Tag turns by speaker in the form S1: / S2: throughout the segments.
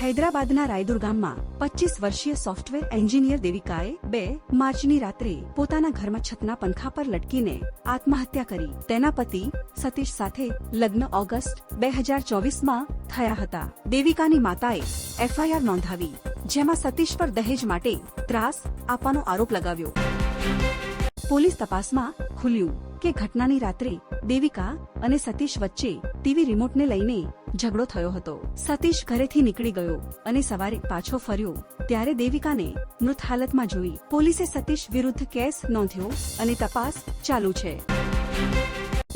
S1: હૈદરાબાદના રાયદુર ગામમાં પચીસ વર્ષીય સોફ્ટવેર એન્જિનિયર દેવિકાએ બે માર્ચની રાત્રે પોતાના ઘરમાં છતના પંખા પર લટકીને આત્મહત્યા કરી. તેના પતિ સતીશ સાથે લગ્ન ઓગસ્ટ બે હજાર ચોવીસમાં થયા હતા. દેવિકાની માતાએ એફઆઈઆર નોંધાવી, જેમાં સતીશ પર દહેજ માટે ત્રાસ આપવાનો આરોપ લગાવ્યો. પોલીસ તપાસમાં ખુલ્યું કે ઘટનાની રાત્રે દેવિકા અને સતીશ વચ્ચે ટીવી રિમોટને લઈને ઝઘડો થયો હતો. સતીશ ઘરેથી નીકળી ગયો અને સવારે પાછો ફર્યો ત્યારે દેવિકાને મૃત હાલતમાં જોઈ પોલીસે સતીશ વિરુદ્ધ કેસ નોંધ્યો અને તપાસ ચાલુ છે.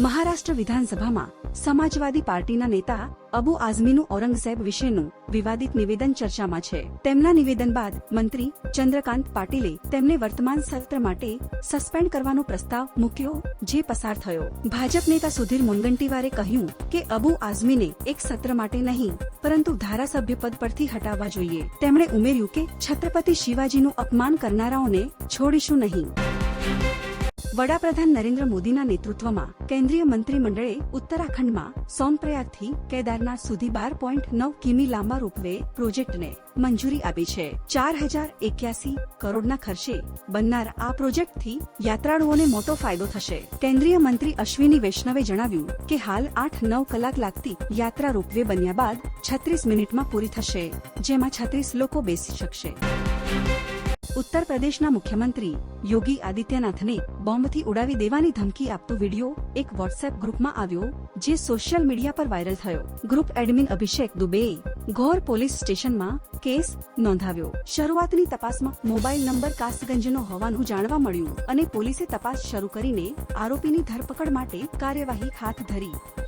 S1: મહારાષ્ટ્ર વિધાનસભામાં સમાજવાદી પાર્ટીના નેતા અબુ આઝમીનું ઔરંગઝેબ વિશેનું વિવાદિત નિવેદન ચર્ચામાં છે. તેમના નિવેદન બાદ મંત્રી ચંદ્રકાંત પાટીલે તેમને વર્તમાન સત્ર માટે સસ્પેન્ડ કરવાનો પ્રસ્તાવ મૂક્યો, જે પસાર થયો. ભાજપ નેતા સુધીર મુનગંટીવારે કહ્યું કે અબુ આઝમીને એક સત્ર માટે નહીં, પરંતુ ધારાસભ્ય પદ પરથી હટાવવા જોઈએ. તેમણે ઉમેર્યું કે છત્રપતિ શિવાજીનું અપમાન કરનારાઓને છોડીશું નહીં. વડાપ્રધાન નરેન્દ્ર મોદીના નેતૃત્વમાં કેન્દ્રીય મંત્રીમંડળે ઉત્તરાખંડમાં સોનપ્રયાગથી કેદારનાથ સુધી બાર પોઈન્ટ નવ કિમી લાંબા રોપવે પ્રોજેક્ટને મંજૂરી આપી છે. ચાર હજાર એક્યાસી કરોડના ખર્ચે બનનાર આ પ્રોજેક્ટથી યાત્રાળુઓને મોટો ફાયદો થશે. કેન્દ્રીય મંત્રી અશ્વિની વૈષ્ણવે જણાવ્યું કે હાલ આઠ નવ કલાક લાગતી યાત્રા રોપવે બન્યા બાદ છત્રીસ મિનિટમાં પૂરી થશે, જેમાં છત્રીસ લોકો બેસી શકશે. ઉત્તર પ્રદેશના મુખ્યમંત્રી યોગી આદિત્યનાથને બોમ્બથી ઉડાવી દેવાની ધમકી આપતો વિડિયો એક વોટ્સએપ ગ્રુપમાં આવ્યો, જે સોશિયલ મીડિયા પર વાયરલ થયો. ગ્રુપ એડમિન અભિષેક દુબેએ ઘોર પોલીસ સ્ટેશનમાં કેસ નોંધાવ્યો. શરૂઆતની તપાસમાં મોબાઈલ નંબર કાસગંજનો હોવાનું જાણવા મળ્યું અને પોલીસે તપાસ શરૂ કરીને આરોપીની ધરપકડ માટે કાર્યવાહી હાથ ધરી.